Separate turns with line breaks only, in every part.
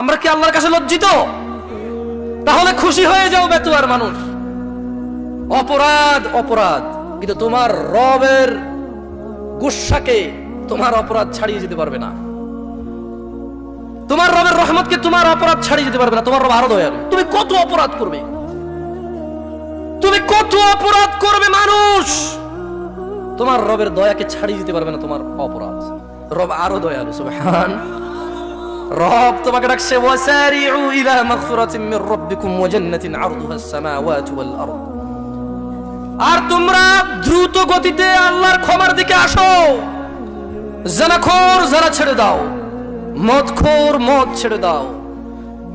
আমরা কি আল্লাহর কাছে লজ্জিত? তাহলে খুশি হয়ে যাও বেতুয়ার মানুষ। অপরাধ অপরাধ। কিন্তু তোমার রবের গুসাকে তোমার অপরাধ ছাড়িয়ে যেতে পারবে না। তোমার রবের রহমতকে তোমার অপরাধ ছাড়িয়ে যেতে পারবে না। তোমার রব আরও দয়ালু। তুমি কত অপরাধ করবে? তুমি কত অপরাধ করবে মানুষ? তোমার রবের দয়াকে ছাড়িয়ে যেতে পারবে না তোমার অপরাধ। রব আরও দয়ালু, সুবহান। রব তোমাকে ডাকছে, ওয়াসারিউ ইলা মাগফিরাতিন মির রাব্বিকুম ওয়া জান্নাতিন আরদুহা আস-সামাওয়াতু ওয়াল আরদ। আর তোমরা দ্রুত গতিতে আল্লাহর ক্ষমার দিকে আসো। জানাখোর জানা ছেড়ে দাও, মদখোর মদ ছেড়ে দাও।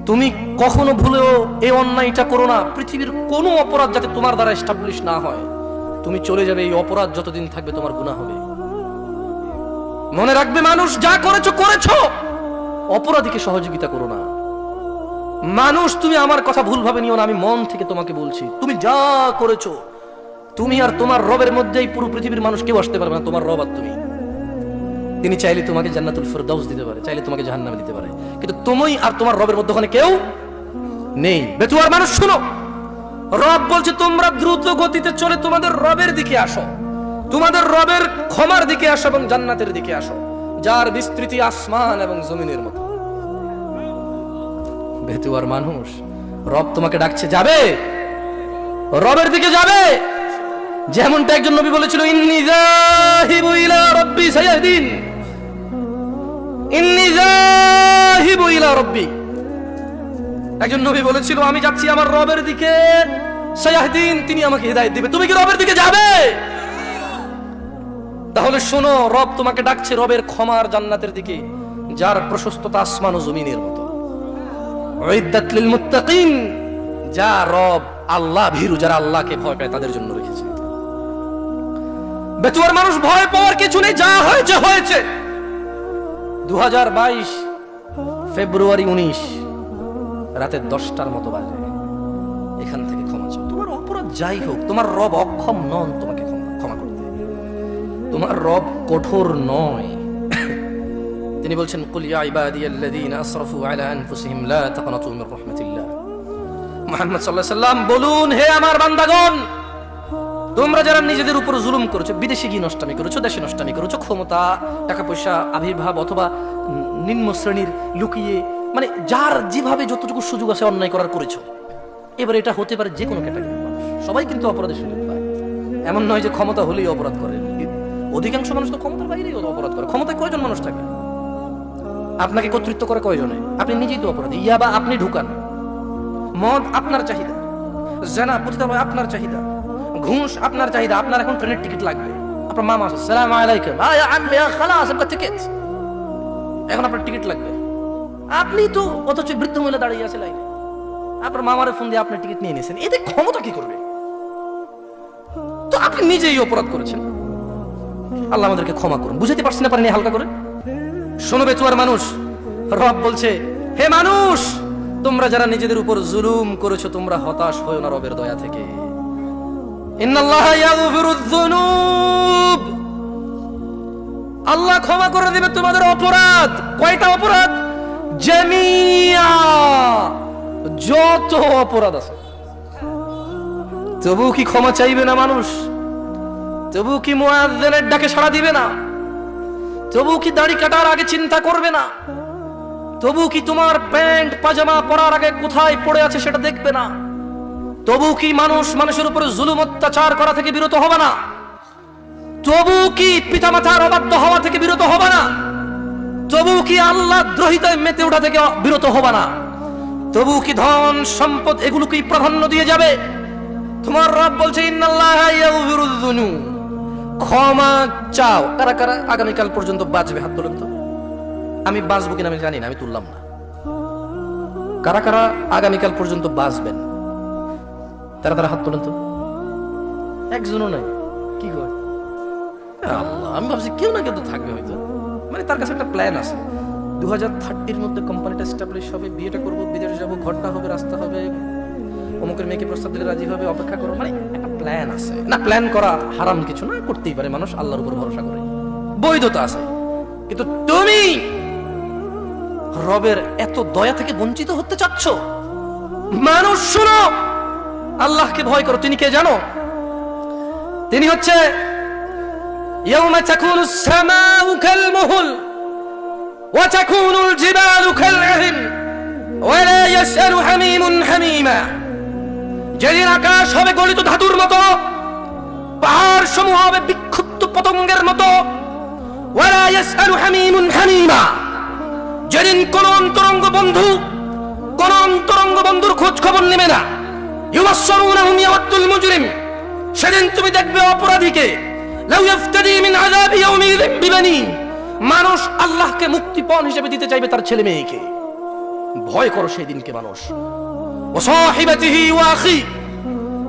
তুমি কখনো ভুলেও এই অন্যায়টা করো না। পৃথিবীর কোনো অপরাধ যাতে তোমার দ্বারা এস্টাবলিশ না হয়। তুমি চলে যাবে, এই অপরাধ যতদিন থাকবে তোমার গুনাহ হবে। মনে রাখবে মানুষ, যা করেছ করেছ। অপরাধীকে সহযোগিতা করো না। মানুষ, তুমি আমার কথা ভুলভাবে নিও না, আমি মন থেকে তোমাকে বলছি। তুমি যা করেছ, তুমি আর তোমার রবের মধ্যেই পুরো পৃথিবীর মানুষ কেউ আসতে পারবে না, তোমার রব আর তুমি। তিনি চাইলে তোমাকে জান্নাতুল ফেরদাউস দিতে পারে, চাইলে তোমাকে জাহান্নামে দিতে পারে। কিন্তু তুমি আর তোমার রবের মধ্যে ওখানে কেউ নেই। বেতুয়ার মানুষ, শুনো। রব বলছে, তোমরা দ্রুত গতিতে চলে তোমাদের রবের দিকে আসো। তোমাদের রবের ক্ষমার দিকে আসো এবং জান্নাতের দিকে আসো। যার বিস্তৃতি আসমান এবং জমিনের মতো। বেতুয়ার মানুষ। রব তোমাকে ডাকছে, যাবে? রবের দিকে যাবে? যেমনটা একজন নবী বলেছিল একজন নবী বলেছিল, আমি যাচ্ছি আমার রবের দিকে, সায়াহদিন। তিনি আমাকে হিদায়াত দিবে। তুমি কি রবের দিকে যাবে? তাহলে শোনো, রব তোমাকে ডাকছে রবের ক্ষমার জান্নাতের দিকে, যার প্রশস্ততা আসমান ও জমিনের মতো। উইদ্দাত লিল মুত্তাকিন, যা রব আল্লাহ ভীরু, যারা আল্লাহকে ভয় পায় তাদের জন্য রেখেছে। বেতুয়ার মানুষ ভয় পাওয়ার কিছু নেই, যা হয়েছে হয়েছে। দু হাজার বাইশ ফেব্রুয়ারি উনিশ, রাতে দশটার মতো বাজে। এখান থেকে ক্ষমা চাও। তোমার অপরাধ যাই হোক, তোমার রব অক্ষম নন তোমাকে ক্ষমা করতে। তোমার রব কঠোর নয়। তিনি বলছেন, কুল ইয়া ইবাদিয়াল্লাযীনা আসরাফু আলা আনফুসিহিম, লা তাকনাতু মির রাহমাতিল্লাহ। মুহাম্মদ সাল্লাল্লাহু আলাইহি সাল্লাম বলুন, হে আমার বান্দাগণ, তোমরা যারা নিজেদের উপর জুলুম করেছ গিয়ে নষ্টামি করেছ, দেশে নষ্টামি করেছ, ক্ষমতা টাকা পয়সা আবির্ভাব অথবা নিম্ন শ্রেণির লুকিয়ে মানে যার যেভাবে যতটুকু সুযোগ আছে অন্যায় করার করেছ, এবার এটা হতে পারে যে কোনো মানুষ। সবাই কিন্তু অপরাধের সুযোগ পায় এমন নয় যে ক্ষমতা হলেই অপরাধ করে। অধিকাংশ মানুষ তো ক্ষমতার বাইরেই অপরাধ করে। ক্ষমতায় কয়জন মানুষ থাকে? আপনাকে কর্তৃত্ব করে কয়জনে? আপনি নিজেই তো অপরাধী। ইয়া বা আপনি ঢুকান। মদ আপনার চাহিদা। জেনা পতিতালয় আপনার চাহিদা। ঘুষ আপনার চাহিদা। আপনার এখন ট্রেনের টিকিট লাগবে। আপনার মামা আছে। সালাম আলাইকুম। আপনার টিকিট? এখন আপনার টিকিট লাগবে। আপনি তো অথচ বৃদ্ধ মহিলা দাঁড়িয়ে আছে লাইনে। আপনার মামারে ফোন দিয়ে আপনি টিকিট নিয়ে নিয়েছেন। এতে ক্ষমতা কি করবে? তো আপনি নিজেই অপরাধ করেছেন। আল্লাহ আমাদেরকে ক্ষমা করুন। বুঝতে পারছি না পারেনি হালকা করে? শোনো বেচুয়ার মানুষ। রব বলছে, হে মানুষ, তোমরা যারা নিজেদের উপর জুলুম করেছ, তোমরা হতাশ হয়েও না রবের দয়া থেকে। আল্লাহ ক্ষমা করে দিবে তোমাদের অপরাধ। কয়টা অপরাধ? জামিয়া। যত অপরাধ আছে। তবু কি ক্ষমা চাইবে না মানুষ? তবু কি মুয়াজ্জিনের ডাকে সাড়া দিবে না? তবু কি দাড়ি কাটার আগে চিন্তা করবে না? তবু কি তোমার প্যান্ট, পাজামা পরার আগে কোথায় পড়ে আছে সেটা দেখবে না? তবু কি মানুষ মানুষের উপরে জুলুম অত্যাচার করা থেকে বিরত হবে না? তবু কি পিতামাতার অবাধ্য হওয়া থেকে বিরত হবে না? তবু কি আল্লাহ দ্রোহিতায় মেতে ওঠা থেকে বিরত হবে না? তবু কি ধন, সম্পদ এগুলোকেই প্রাধান্য দিয়ে যাবে? তোমার রব বলছে, ইন্নাল্লাহা ইয়াগফিরুয যুনুব ক্ষমা চাও। কারা কারা? আগামীকাল পর্যন্ত বাঁচবে হাত তোলেন তো। আমি বাঁচবো কিনা আমি জানি না, আমি তুললাম না। কারা কারা? আগামীকাল পর্যন্ত বাঁচবেন। তারা তারা হাত তোলেন তো। একজনও নাই। কি করে আমি ভাবছি কেউ না কেউ তো থাকবে হয়তো। মানে তার কাছে একটা প্ল্যান আছে। দু হাজার থার্টির মধ্যে কোম্পানিটা স্টাবলিশ হবে, বিয়েটা করব, বিদেশে যাব, ঘরটা হবে, রাস্তা হবে, অমুকের মেয়েকে প্রস্তাব দিলে রাজি হবে, অপেক্ষা করো মানে প্ল্যান আছে না প্ল্যান করা হারাম কিছু না করতেই পারে মানুষ আল্লাহর উপর ভরসা করে বৈধতা আছে কিন্তু তুমি রবের এত দয়া থেকে বঞ্চিত হতে চাচ্ছ মানুষ শোনো আল্লাহকে ভয় করো তিনি কে জানো তিনি হচ্ছে يوم تكون السماء كالمهل وتكون الجبال كالعهن ولا يسأل حميم حميما যেদিন আকাশ হবে গলিত ধাতুর মতো পাহাড় সমূহ হবে বিক্ষুব্ধ পতঙ্গের মতো যেদিন কোন অন্তরঙ্গ বন্ধু, কোন অন্তরঙ্গ বন্ধুর খোঁজ খবর নেবে না। মুজরিম। সেদিন তুমি দেখবে অপরাধীকে মিন মানুষ আল্লাহকে মুক্তিপণ হিসেবে দিতে চাইবে তার ছেলে মেয়েকে ভয় করো সেই দিনকে মানুষ।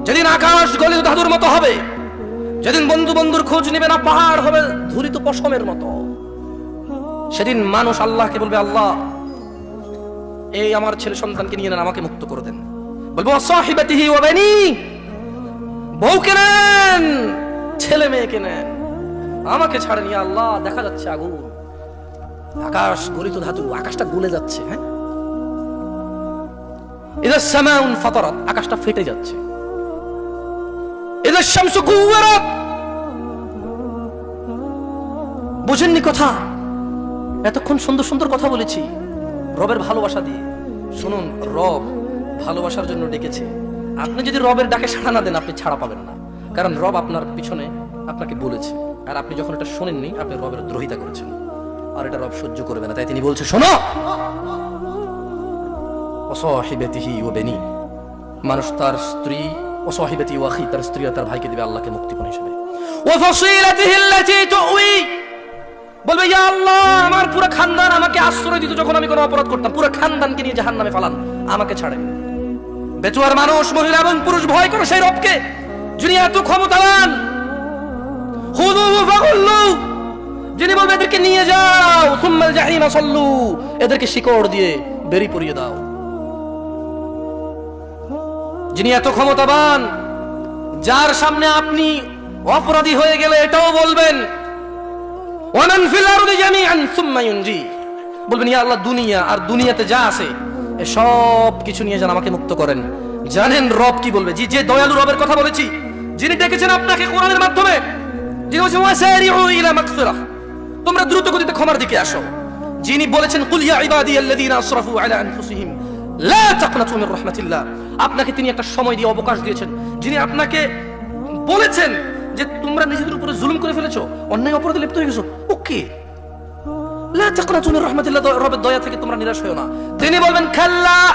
যেদিন আকাশ গলিত ধাতুর মতো হবে, যেদিন বন্ধু বন্ধুর খোঁজ নেবে না, পাহাড় হবে ধুলিত পশমের মতো। সেদিন মানুষ আল্লাহকে বলবে, আল্লাহ, এই আমার ছেলে সন্তানকে নিয়ে নেন, আমাকে মুক্ত করে দেন। বলব সাহিবাতিহি ওয়া বানি, বউকে নেন, ছেলে মেয়েকে নেন। আমাকে ছাড়েন, ইয়া আল্লাহ, দেখা যাচ্ছে আগুন। আকাশ গলিত ধাতু, আকাশটা গলে যাচ্ছে হ্যাঁ? এদের সামাউন ফাতারাত, আকাশটা ফেটে যাচ্ছে। এদের শামসু বুঝেননি কথা? এতক্ষণ সুন্দর সুন্দর কথা বলেছি। রবের ভালোবাসা দিয়ে। শুনুন, রব ভালোবাসার জন্য ডেকেছে। আপনি যদি রবের ডাকে সাড়া না দেন, আপনি ছাড়া পাবেন না। কারণ রব আপনার পিছনে আপনাকে বলেছে। আর আপনি যখন এটা শোনেননি, আপনি রবের দ্রোহিতা করেছেন। আর এটা রব সহ্য করবে না। তাই তিনি বলছে, শোনো! অসহিবেতিহি ও বেনি। মানুষ তার স্ত্রী অসহিবেতি ওয়াহি তার স্ত্রী তার ভাইকে দিবে আল্লাহকে মুক্তিপণ হিসেবে। ও বলবে, ইয়া আল্লাহ, আমার পুরো খানদান আমাকে আশ্রয় দিত যখন আমি কোনো অপরাধ করতাম। পুরো খানদানকে নিয়ে জাহান্নামে ফালান আমাকে ছাড়েন। বেচুয়ার মানুষ, মহিলা এবং পুরুষ ভয় করে সেই রবকে। যিনি এত ক্ষমতাবান যিনি বলবে, এদেরকে নিয়ে যাও, সুম্মাল জাহিমা সল্লু। এদেরকে শিকড় দিয়ে বেরি পরিয়ে দাও। যিনি এত ক্ষমতাবান, যার সামনে আপনি অপরাধী হয়ে গেলে এটাও বলবেন বলবেন, ইয়া আল্লাহ, দুনিয়া আর দুনিয়াতে যা আছে সব কিছু নিয়ে যান, আমাকে মুক্ত করেন। জানেন রব কি বলবে? জি, যে দয়ালু রবের কথা বলেছি, যিনি ডেকেছেন আপনাকে কোরআনের মাধ্যমে যিনি বলছেন, ওয়াসারিউ ইলা মাগফিরাহ। তোমরা দ্রুত গতিতে ক্ষমার দিকে আসো। যিনি বলেছেন, কুল ইয়া ইবাদিয়াল্লাযীনা আসরাফু আলা আনফুসিহিম। আপনাকে তিনি একটা সময় দিয়ে অবকাশ দিয়েছেন, যিনি আপনাকে বলেছেন যে তোমরা নিজেদের উপরে জুলুম করে ফেলেছো, অন্যায় অপরাধে লিপ্ত হয়ে গেছো। ওকে। নিরাশ না। তিনি বলবেন, খাল্লা!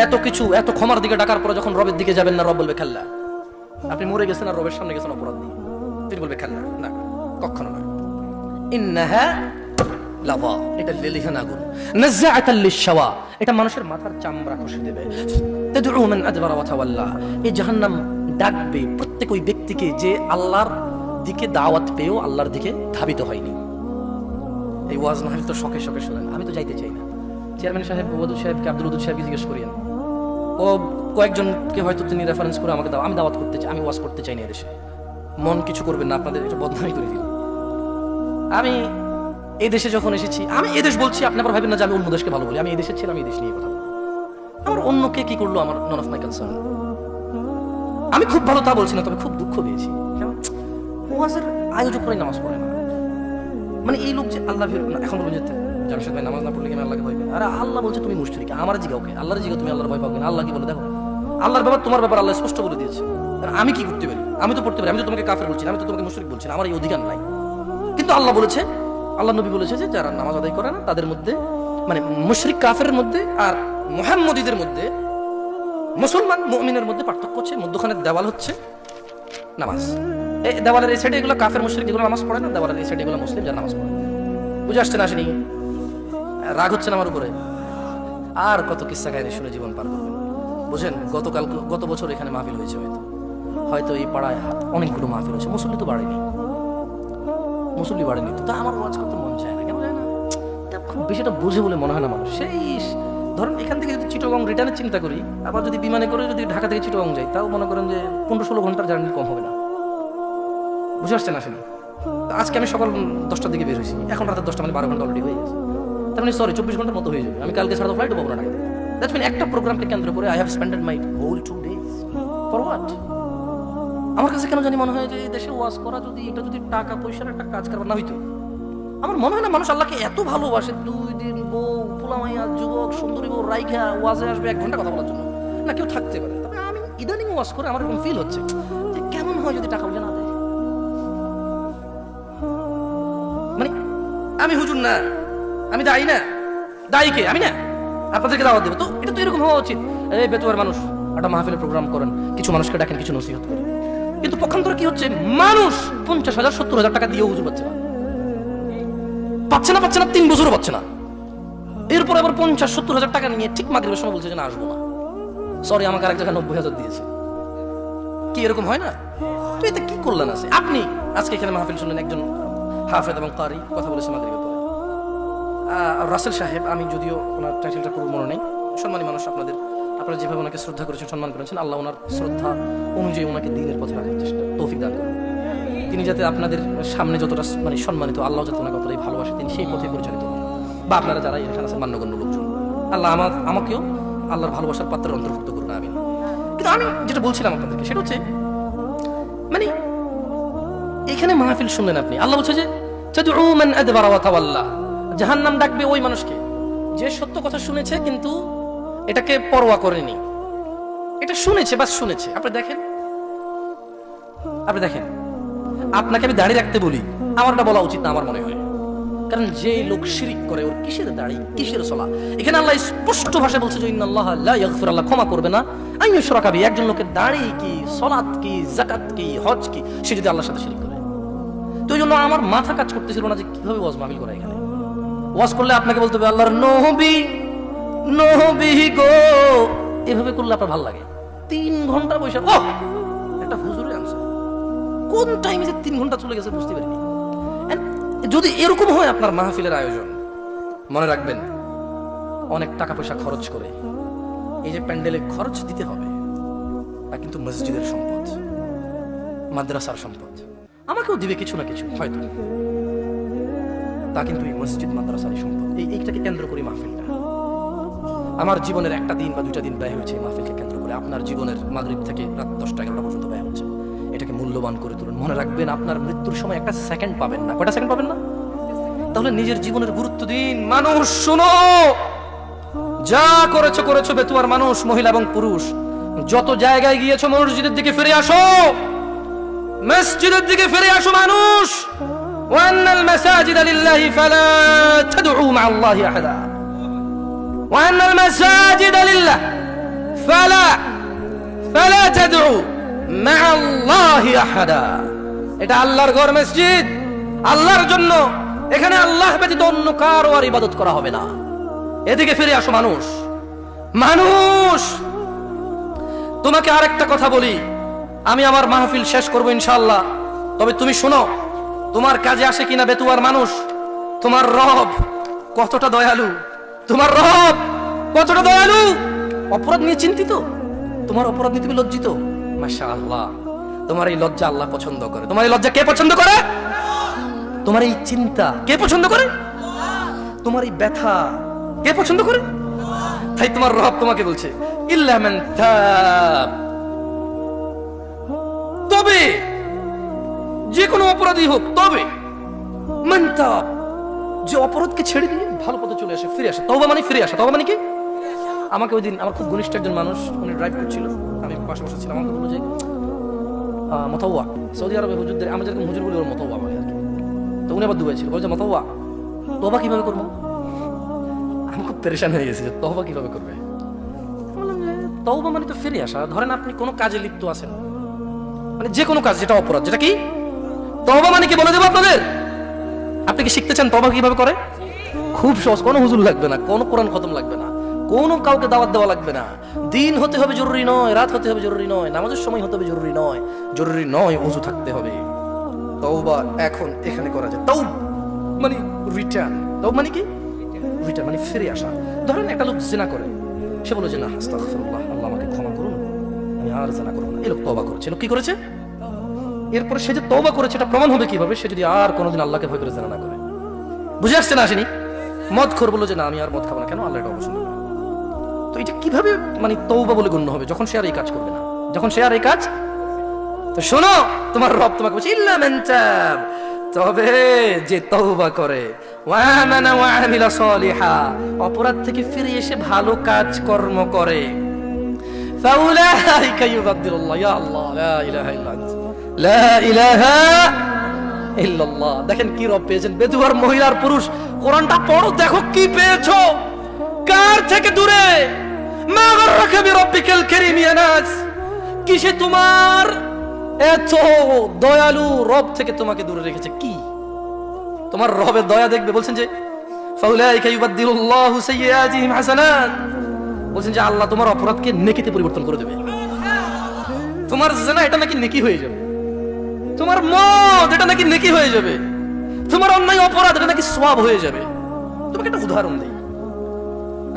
এত কিছু, এত ক্ষমার দিকে ডাকার পরে যখন রবের দিকে যাবেন না, রব বলবে, খাল্লা! আপনি মরে গেছেন রবের সামনে গেছেন তিনি বলবে, খাল্লা! না লাভা, এটা এটা মানুষের মাথার চামড়া খসে দেবে। তাদউ মান ওয়া তাওয়াল্লা, এই জাহান্নাম ডাকবে প্রত্যেক ওই ব্যক্তিকে যে আল্লাহর দিকে দাওয়াত পেয়েও আল্লাহর দিকে ধাবিত হয়নি। এই ওয়াজ তো শখে শখে আমি তো যাইতে চাই না। চেয়ারম্যান সাহেব সাহেবকে, আব্দুল সাহেবকে জিজ্ঞেস করিয়েন। ও কয়েকজনকে হয়তো তিনি রেফারেন্স করে আমাকে দাও, আমি দাওয়াত করতে চাই, আমি ওয়াজ করতে চাই না এদেশে। মন কিছু করবেন না, আপনাদের একটু বদনামি করে আমি এই দেশে যখন এসেছি, আমি এই দেশ বলছি, আপনি আবার ভাবেন না যে আমি অন্য দেশকে ভালো বলি। আমি এই দেশের ছেলে, আমি এই দেশ নিয়ে কথা বলি আমার অন্য কে কি করল, আমার নন অফ মাই কনসার্ন আমি খুব ভালো তা বলছি না, তবে খুব দুঃখ পেয়েছি। ওয়াজের আয়োজক করে নামাজ পড়ে না। মানে এই লোক যে আল্লাহ এখন বলুন যে জামশেদ ভাই, নামাজ না পড়লে আমি আল্লাহকে ভয় পাই? আরে আল্লাহ বলছে তুমি মুশরিক, আমার জিগাও ওকে। আল্লাহর জিগাও তুমি আল্লাহর ভয় পাও কেন? আল্লাহ কি বলে, দেখো, আল্লাহর ব্যাপার তোমার ব্যাপার আল্লাহ স্পষ্ট বলে দিয়েছে। আমি কি করতে পারি? আমি তো পড়তে পারি, আমি তো তোমাকে কাফের বলছি আমি তো তোমাকে মুশরিক বলছি আমার এই অধিকার নাই। কিন্তু আল্লাহ বলেছে আল্লাহ নবী বলেছে যে যারা নামাজ আদায় করে না, তাদের মধ্যে মানে মুশরিক কাফের মধ্যে আর মোহাম্মদীদের মধ্যে, মুসলমান মুমিনের মধ্যে পার্থক্য হচ্ছে মধ্যখানের দেওয়াল হচ্ছে নামাজ। এই দেওয়ালের এই সাইডে এগুলো কাফের, মুশরিক যেগুলো নামাজ পড়ে না, দেওয়ালের এই সাইডে এগুলো মুসলিম যারা নামাজ পড়ে। বুঝে আসছে না আসেনি? রাগ হচ্ছে না আমার উপরে? আর কত কিস্সা কাহিনী শুনে জীবন পার করবেন। বুঝেন, গতকাল, গত বছর এখানে মাহফিল হয়েছে হয়তো। হয়তো এই পাড়ায় অনেকগুলো মাহফিল হয়েছে, মুসল্লি তো বাড়েনি। মুসল্লি বাড়েনি। তো আমার ওয়াজ করতে মন চায় না, কেন যায় না। খুব বেশিটা বুঝে বলে মনে হয় না মানুষ। সেই ধরেন এখান থেকে যদি চিটগং রিটার্নের চিন্তা করি, আবার যদি বিমানে করে যদি ঢাকা থেকে চিটগং যাই, তাও মনে করেন যে পনেরো ষোলো ঘণ্টার জার্নি কম হবে না। বুঝে আসছেন আসেনি আজকে আমি সকাল দশটার দিকে বের হয়েছি। এখন রাতে দশটা মানে বারো ঘণ্টা অলরেডি হয়ে গেছে। তার মানে সরি চব্বিশ ঘণ্টার মতো হয়ে যাবে। আমি কালকে ছাড়া ফ্লাইটও পাবো না ঢাকা দ্যাটস মিন একটা প্রোগ্রামকে কেন্দ্র করে I have spended my whole two days for what আমার কাছে কেন জানি মনে হয় যে এই দেশে ওয়াজ করা যদি, এটা যদি টাকা পয়সার একটা কাজ কারবার না হইতো। আমার মনে হয় না মানুষ আল্লাহকে এত ভালোবাসে। দুই দিন বউ, পোলামাইয়া, যুবক, সুন্দরী বউ রাইখা ওয়াজে আসবে এক ঘণ্টা কথা বলার জন্য। না, কেউ থাকতে পারে। তবে আমি ইদানিং ওয়াজ করে আমার এরকম ফিল হচ্ছে যে কেমন হয় যদি টাকা পয়সা না দেয়? মানে আমি হুজুর না, আমি দায়ী না। দায়ী কে? আমি না। আপনাদেরকে দাওয়াত দেবো। তো এটা তো এরকম হওয়া উচিত। এই বেতুয়ার মানুষ, একটা মাহফিলের প্রোগ্রাম করেন। কিছু মানুষকে ডাকেন, কিছু নসিহত করেন। কিন্তু পক্ষান্তরে কি হচ্ছে? মানুষ পঞ্চাশ হাজার, সত্তর হাজার টাকা দিয়ে হুজুর পাচ্ছে না। পাচ্ছে না পাচ্ছে না, তিন বছরও পাচ্ছে না। এরপর আবার পঞ্চাশ, সত্তর হাজার টাকা নিয়ে ঠিক মাগরিবের সময় বলছে যে না, আসব না। সরি আমাকে আরেক জায়গায় নব্বই হাজার দিয়েছে। কি এরকম হয় না? তো এতে কি করলেন আছে? আপনি আজকে এখানে মাহফিল শুনলেন একজন হাফেদ এবং কারি, কথা বলেছে মাগরিবের রাসেল সাহেব, আমি যদিও ওনার টাইটেলটা পুরো মনে নেই। সম্মানী মানুষ আপনাদের আপনারা যেভাবে ওনাকে শ্রদ্ধা করেছেন, সম্মান করেছেন, আল্লাহ ওনার শ্রদ্ধা অনুযায়ী ওনাকে দিনের পথে রাখার চেষ্টা, তৌফিক দান করেন। তিনি যাতে আপনাদের সামনে যতটা মানে সম্মানিত, আল্লাহ যাতে ওনাকে ততটাই ভালোবাসে, তিনি সেই পথে পরিচালিত হন বা আপনারা যারা এখানে আছেন, মান্যগণ্য লোকজন, আল্লাহ আমার আমাকেও আল্লাহর ভালোবাসার পাত্রের অন্তর্ভুক্ত করুন আমি কিন্তু আমি যেটা বলছিলাম আপনাদেরকে, সেটা হচ্ছে মানে এখানে মাহফিল শুনলেন আপনি, আল্লাহ বলছে যে তাওয়াল্লা। জাহান্নাম ডাকবে ওই মানুষকে। যে সত্য কথা শুনেছে, কিন্তু এটাকে পরোয়া করেনি এটা শুনেছে, বাস শুনেছে। আপনি দেখেন। আপনি দেখেন। আপনাকে আমি দাঁড়িয়ে রাখতে বলি, আমার এটা বলা উচিত না আমার মনে হয়। কারণ যে লোক শিরিক করে, ওর কিসের দাড়ি, কিসের সলা? এখানে আল্লাহ স্পষ্ট ভাষায় বলছে যে আল্লাহ ক্ষমা করবে না। আইয়ু শুরাকাবি একজন লোকের দাড়ি কি সলাত কি জাকাত কি, হজ কি, সে যদি আল্লাহর সাথে শিরিক করে। তো জন্য আমার মাথা কাজ করতেছিল না যে কীভাবে ওয়াজ মাহফিল করা এখানে। ওয়াজ করলে আপনাকে বলতে হবে, আল্লাহর নবী নবী গো। এভাবে করলে আপনার ভালো লাগে? তিন ঘণ্টা বসে ও একটা কোন টাইমে যে তিন ঘণ্টা চলে গেছে বুঝতে পারিনি। যদি এরকম হয় আপনার মাহফিলের আয়োজন, মনে রাখবেন, অনেক টাকা পয়সা খরচ করে এই যে প্যান্ডেলে খরচ দিতে হবে, তা কিন্তু মসজিদের সম্পদ, মাদ্রাসার সম্পদ। আমাকেও দিবে কিছু না কিছু, হয়তো। তা কিন্তু এই মসজিদ মাদ্রাসার সম্পদ। এই এইটাকে কেন্দ্র করে মাহফিলটা। আমার জীবনের একটা দিন বা দুটা দিন ব্যয় হয়েছে মাহফিলকে কেন্দ্র করে। আপনার জীবনের মাগরীব থেকে রাত দশটা এগারোটা পর্যন্ত ব্যয় হচ্ছে। এটাকে মূল্যবান করে তুলুন। মনে রাখবেন, আপনার মৃত্যুর সময় একটা সেকেন্ড পাবেন না। কটা সেকেন্ড পাবেন না? তাহলে নিজের জীবনের গুরুত্ব দিন। মানুষ, শুনো! যা করেছ করেছ বেতুয়ার মানুষ, মহিলা এবং পুরুষ। যত জায়গায় গিয়েছো মসজিদের দিকে ফিরে আসো। মসজিদের দিকে ফিরে আসো, মানুষ! ওয়ান্নাল মাসাজিদ আলিল্লাহি ফালা তাদউ মা আল্লাহি আহাদা। وأن المساجد لله فلا فلا تدعوا مع الله أحدا এটা আল্লাহর ঘর মসজিদ আল্লাহর জন্য এখানে আল্লাহ ব্যতীত অন্য কারো আর ইবাদত করা হবে না এদিকে ফিরে আসো মানুষ মানুষ তোমাকে আরেকটা কথা বলি আমি আমার মাহফিল শেষ করবো ইনশাআল্লাহ তবে তুমি শোনো তোমার কাজে আসে কিনা বেতুয়ার মানুষ তোমার রব কতটা দয়ালু তোমার রব কতটা দয়ালু? অপরাধ নিয়ে চিন্তিত? তোমার অপরাধ নিয়ে তুমি লজ্জিত? মাশা আল্লাহ তোমার এই লজ্জা আল্লাহ পছন্দ করে। তোমার এই লজ্জা কে পছন্দ করে? তোমার এই চিন্তা কে পছন্দ করে? তোমার এই ব্যথা কে পছন্দ করে? তাই তোমার রব তোমাকে বলছে, ইল্লা মান তাব। যে কোনো অপরাধী হোক, তবে মান তাব। যে অপরাধকে ছেড়ে দিয়ে ভালো পথে চলে আসে, ফিরে আসে। তওবা মানে ফিরে আসে। তওবা মানে কি? আমাকে ওই দিন আমার খুব ঘনিষ্ঠ একজন মানুষ উনি ড্রাইভ করছিল। আমি পাশে বসে ছিলাম আমাকে বলল যে মতাওয়া। সৌদি আরবে হুজুরদের আমরা যেরকম হুজুর বলি ওর মতাওয়া বলে আর কি। তো উনি আবার দুবাই ছিল। বলছে মতাওয়া তবা কীভাবে করব? আমি খুব পেরেশান হয়ে গেছি যে তহবা কীভাবে করবে? তওবা মানে তো ফিরে আসা। ধরেন আপনি কোনো কাজে লিপ্ত আছেন। মানে যে কোনো কাজ, যেটা অপরাধ, যেটা কি? তওবা মানে কি বলে দেবো আপনাদের? আপনি কি শিখতে চান তবা কীভাবে করে? খুব সহজ, কোনো হুজুর লাগবে না, কোনো কোরআন খতম লাগবে না, কোনো কাউকে দাওয়াত দেওয়া লাগবে না। দিন হতে হবে জরুরি নয়, রাত হতে হবে জরুরি নয়, নামাজের সময় হতে হবে জরুরি নয় জরুরি নয় উজু থাকতে হবে। তওবা এখন এখানে করা যায়। তৌ মানে রিটার্ন তৌ মানে কি? রিটার্ন মানে ফিরে আসা। ধরেন একটা লোক জেনা করে, সে বলে যে, না, আস্তাগফিরুল্লাহ, আল্লাহ আমাকে ক্ষমা করুন, আমি আর জেনা করব না। এই লোক তওবা করেছে। লোক কি করেছে? এরপরে সে যে তওবা করেছে, এটা প্রমাণ হবে কীভাবে? সে যদি আর কোনোদিন আল্লাহকে ভয় করে জেনা না করে। বুঝে আসছে না আসেনি? মদ খোর বলল যে, না, আমি আর মদ খাব না। কেন? আল্লাহ এটা অপছন্দ তো এটা কীভাবে মানে তৌবা বলে গণ্য হবে? যখন সে আর এই কাজ করবে না, যখন সে আর এই কাজ তো শোনো, তোমার রব তোমাকে বলছে, ইল্লা মান তাব। তবে যে তওবা করে, ওয়া আমানা ওয়া আমিলা সলিহা। অপরাধ থেকে ফিরে এসে ভালো কাজ কর্ম করে। ফাউলাইকা ইউবাদদিলুল্লাহ ইয়া আল্লাহ, লা ইলাহা ইল্লা ইল্লাল্লাহ দেখেন কি রব পেয়েছেন? বেদুয়ার মহিলার পুরুষ। কোরআনটা পড়ো, দেখো কি পেয়েছ। কার থেকে দূরে? কিসে তোমার এত দয়ালু রব থেকে তোমাকে দূরে রেখেছে? কি? তোমার রবের দয়া দেখবে, বলছেন যে বলছেন যে, আল্লাহ তোমার অপরাধকে নেকিতে পরিবর্তন করে দেবে। তোমার জানা এটা নাকি নেকি হয়ে যাবে। তোমার মদ, এটা নাকি নেকি হয়ে যাবে। তোমার অন্যায় অপরাধ, এটা নাকি সওয়াব হয়ে যাবে। তোমাকে একটা উদাহরণ দেই।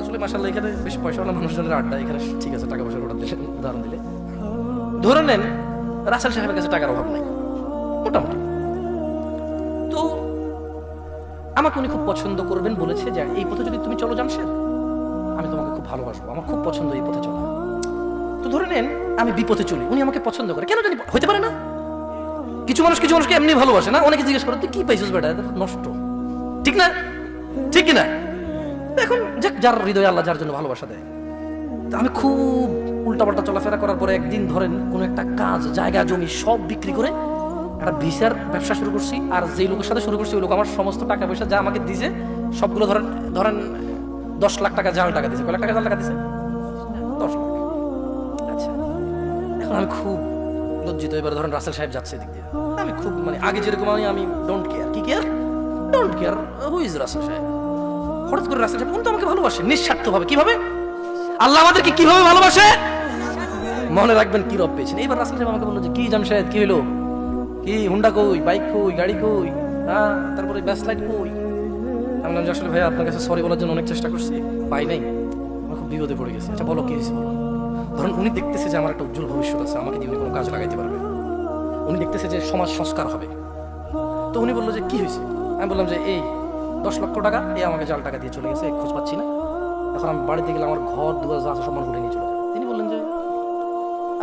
আসলে মাশাআল্লাহ, এখানে বেশ পয়সাওয়ালা মানুষজনের আড্ডা, এখানে ঠিক আছে, টাকা পয়সার ওটা দিলে উদাহরণ দিলে। ধরে নেন, রাসেল সাহেবের কাছে টাকার অভাব নাই, মোটামুটি। তো আমাকে উনি খুব পছন্দ করবেন বলেছে যে, এই পথে যদি তুমি চলো জামশেদ, আমি তোমাকে খুব ভালোবাসবো, আমার খুব পছন্দ এই পথে চলা। তো ধরে নেন, আমি বিপথে চলি, উনি আমাকে পছন্দ করে। কেন জানি হতে পারে না? কিছু মানুষ কিছু মানুষকে এমনি ভালোবাসে না, অনেকে জিজ্ঞেস করে, তুই কি পাইছিস বেটা? নষ্ট। ঠিক না? ঠিক কি না এখন যাক, যার হৃদয় আল্লাহ যার জন্য ভালোবাসা দেয়। তো আমি খুব উল্টাপাল্টা চলাফেরা করার পরে একদিন ধরেন কোনো একটা কাজ, জায়গা, জমি সব বিক্রি করে একটা ভিসার ব্যবসা শুরু করছি, আর যেই লোকের সাথে শুরু করছি, ওই লোক আমার সমস্ত টাকা পয়সা যা আমাকে দিছে, সবগুলো ধরেন ধরেন দশ লাখ টাকা জাল টাকা দিছে। কয় লাখ টাকা জাল টাকা দিছে? দশ লাখ। আচ্ছা। এখন আমি খুব লজ্জিত, এবার ধরেন রাসেল সাহেব যাচ্ছে এদিক দিয়ে। আমি খুব মানে আগে যেরকম আমি আমি ডোন্ট কেয়ার কি care don't care who is Russel সাহেব? হঠাৎ করে রাসেল সাহেব কিন্তু আমাকে ভালোবাসে? নিঃস্বার্থভাবে। কীভাবে? আল্লাহ আমাদেরকে কীভাবে ভালোবাসে? মনে রাখবেন কি রব পেয়েছেন। এবার রাসেল সাহেব আমাকে বলল যে, কি জামশেদ? কি হলো কি, হুন্ডা কই? বাইক কই? গাড়ি কই? হ্যাঁ তারপরে ব্যাস লাইট কই? আমি বললাম যে, আসলে ভাই আপনার কাছে সরি বলার জন্য অনেক চেষ্টা করছি। পাই নাই। আমার খুব বিপদে পড়ে গেছে। আচ্ছা বলো, কি হয়েছে? বলো। ধরুন উনি দেখতেছে যে আমার একটা উজ্জ্বল ভবিষ্যৎ আছে, আমাকে দিয়ে উনি কোনো কাজ লাগাইতে পারবে। উনি দেখতেছে যে সমাজ সংস্কার হবে। তো উনি বলল যে, কি হয়েছে? আমি বললাম যে, এই দশ লক্ষ টাকা, এই আমাকে জাল টাকা দিয়ে চলে গেছে খোঁজ পাচ্ছি না। এখন আমি বাড়িতে গেলে আমার ঘর দুয়ার আছে মানুষ উঠে নিয়ে চলে তিনি বললেন যে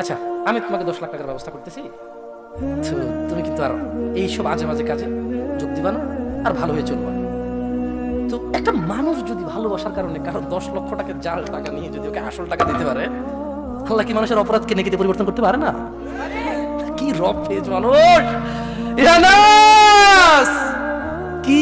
আচ্ছা আমি তোমাকে দশ লাখ টাকার ব্যবস্থা করতেছি। তো তুমি কিন্তু আর এইসব আজে মাঝে কাজে যোগ দিবা না, আর ভালো হয়ে চলবা তো একটা মানুষ যদি ভালোবাসার কারণে কারও দশ লক্ষ টাকা জাল টাকা নিয়ে যদি ওকে আসল টাকা দিতে পারে আল্লাহ কি মানুষের অপরাধকে নেকিতে পরিবর্তন করতে পারে না? কি রব পেয়েছে মানুষ কি